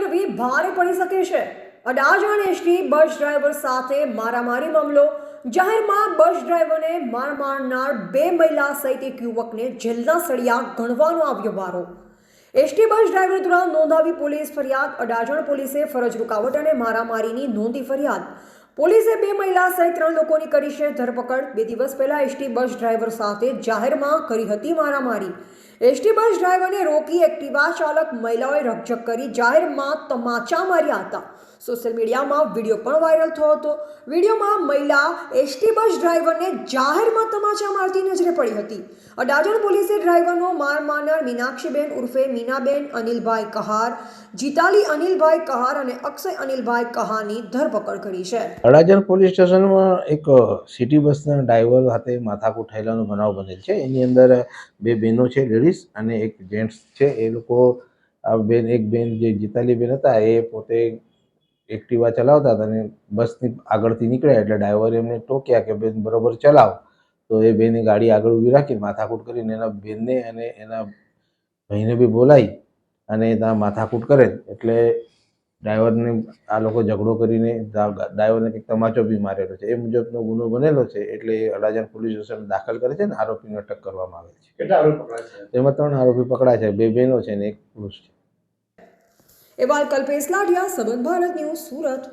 બની શકે છે. અડાજણ એસટી બસ ડ્રાઈવર સાથે મારામારી મામલો. જાહેરમાં બસ ડ્રાઈવરને માર મારનાર બે મહિલા સહિત એક યુવકને જેલના સળિયા ગણવાનો આવ્યો વારો. એસટી બસ ડ્રાઈવર દ્વારા નોંધાવી પોલીસ ફરિયાદ, અડાજણ પોલીસે ફરજ રૂકાવટ અને મારામારીની નોંધી ફરિયાદ. પોલીસે બે મહિલા સહિત ત્રણ લોકોની કરી છે ધરપકડ. બે દિવસ પહેલા એસટી બસ ડ્રાઈવર સાથે જાહેરમાં કરી હતી મારામારી. એસટી બસ ડ્રાઈવરને રોકી એક્ટિવા ચાલક મહિલાઓએ રકઝક કરી જાહેરમાં તમાચા માર્યા હતા. સોશિયલ મીડિયામાં વીડિયો પણ વાયરલ થયો હતો. વિડીયોમાં મહિલા એસટી બસ ડ્રાઈવરને જાહેરમાં તમાચા મારતી નજરે પડી હતી. અડાજણ પોલીસે ડ્રાઈવરનો માર મારનાર મીનાક્ષીબેન ઉર્ફે મીનાબેન, અનિલભાઈ કહાર, જીતાલી અનિલભાઈ કહાર અને અક્ષય અનિલભાઈ કહારની ધરપકડ કરી છે. અડાજણ પોલીસ સ્ટેશનમાં એક સિટી બસના ડ્રાઈવર સાથે માથાકૂટ થયેલાનો બનાવ બનેલ છે. એની અંદર બે બહેનો છે, લેડીઝ અને એક જેન્ટ્સ છે. એ લોકો, આ બેન, એક બેન જે જીતાલી બેન હતા, એ પોતે એક્ટિવા ચલાવતા હતા અને બસની આગળથી નીકળ્યા એટલે ડ્રાઈવરે એમને ટોક્યા કે, બેન, બરોબર ચલાવ. તો એ બેને ગાડી આગળ ઊભી રાખી, માથાકૂટ કરીને એના બેનને અને એના ભાઈને બી બોલાવી અને ત્યાં માથાકૂટ કરે એટલે ડ્રાઈવરને આ લોકો ઝઘડો કરીને ડ્રાઈવરને કંઈક તમાચો બી મારેલો છે. એ મુજબનો ગુનો બનેલો છે એટલે એ અડાજણ પોલીસ સ્ટેશન દાખલ કરે છે ને આરોપીને અટક કરવામાં આવે છે. કેટલા આરોપી પકડાય છે? એમાં ત્રણ આરોપી પકડાય છે. બે બહેનો છે ને એક પુરુષ છે. એવા કલ્પેશ લાઠિયા સબંધ ભારત ન્યૂઝ સુરત.